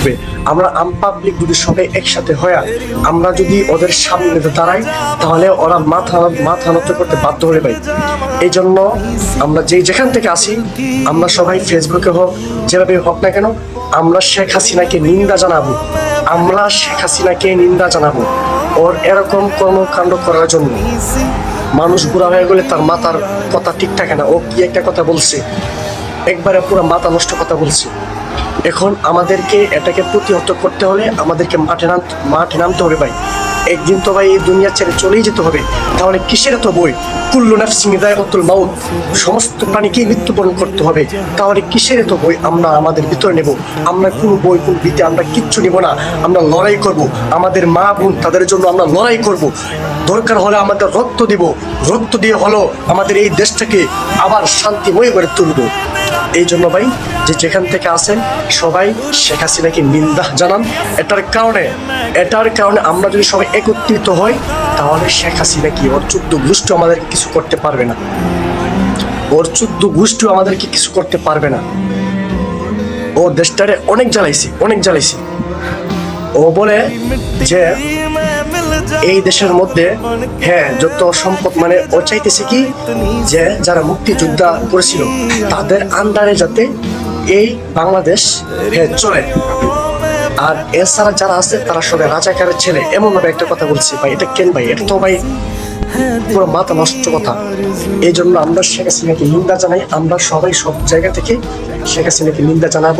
হবে। আমরা আনপাবলিক যদি সবাই একসাথে হয়ে আমরা যদি ওদের সামনে দাঁড়াই, তাহলে ওরা মাথা মাথা নত করতে বাধ্য হয়ে ভাই। এই জন্য আমরা যেই যেখান থেকে আসি আমরা সবাই ফেসবুকে হোক, যেভাবে হোক না কেন, আমরা শেখ হাসিনাকে নিন্দা জানাব। আমরা শেখ হাসিনাকে নিন্দা জানাব। ওর এরকম কর্মকাণ্ড করার জন্য। মানুষ বুড়া হয়ে গেলে তার মাথার কথা ঠিক থাকে না। ও কি একটা কথা বলছে? একবারে পুরো মাথা নষ্ট কথা বলছে। এখন আমাদেরকে এটাকে প্রতিহত করতে হলে আমাদেরকে মাঠে নাম মাঠে নামতে হবে ভাই। একদিন তো ভাই এই দুনিয়া ছেড়ে চলেই যেতে হবে। তাহলে কিসের এত বই? কুল্লু নাফসিং দায়তুল মাউত। সমস্ত প্রাণীকেই মৃত্যুবরণ করতে হবে। তাহলে কিসের এত বই? আমরা আমাদের ভিতরে নেব। আমরা কোনো বই, কোন বিতে আমরা কিচ্ছু নেব না। আমরা লড়াই করব। আমাদের মা বোন তাদের জন্য আমরা লড়াই করব। দরকার হলে আমাদের রক্ত দিব। রক্ত দিয়ে হলো আমাদের এই দেশটাকে আবার শান্তিময় করে তুলব। এই জন্য ভাই, যে যেখান থেকে আসেন সবাই শেখ হাসিনাকে নিন্দা জানান। এটার কারণে এটার কারণে আমরা যদি সবাই একত্রিত হই, তাহলে শেখ হাসিনা কি ওর চোদ্দ আমাদেরকে কিছু করতে পারবে না? ওর চোদ্দ আমাদেরকে কিছু করতে পারবে না। ও দেশটারে অনেক জ্বালাইছি অনেক জ্বালাইছি। ও বলে যে এই দেশের মধ্যে হ্যাঁ যত সম্পদ মানে ও চাইতেছে কি যে যারা মুক্তিযোদ্ধা করেছিল, তাদের আন্ডারে যাতে এই বাংলাদেশ হ্যাঁ চলে। আর এছাড়া যারা আছে, তারা সবাই রাজাকারের ছেলে। এমন ভাবে একটা কথা বলছি, ভাই, এটা কেন ভাই? এটা তো ভাই পুরো মাথা নষ্ট কথা। এই জন্য আমরা শেখ হাসিনাকে নিন্দা জানাই, আমরা সবাই সব জায়গা থেকে শেখ হাসিনাকে নিন্দা জানাব।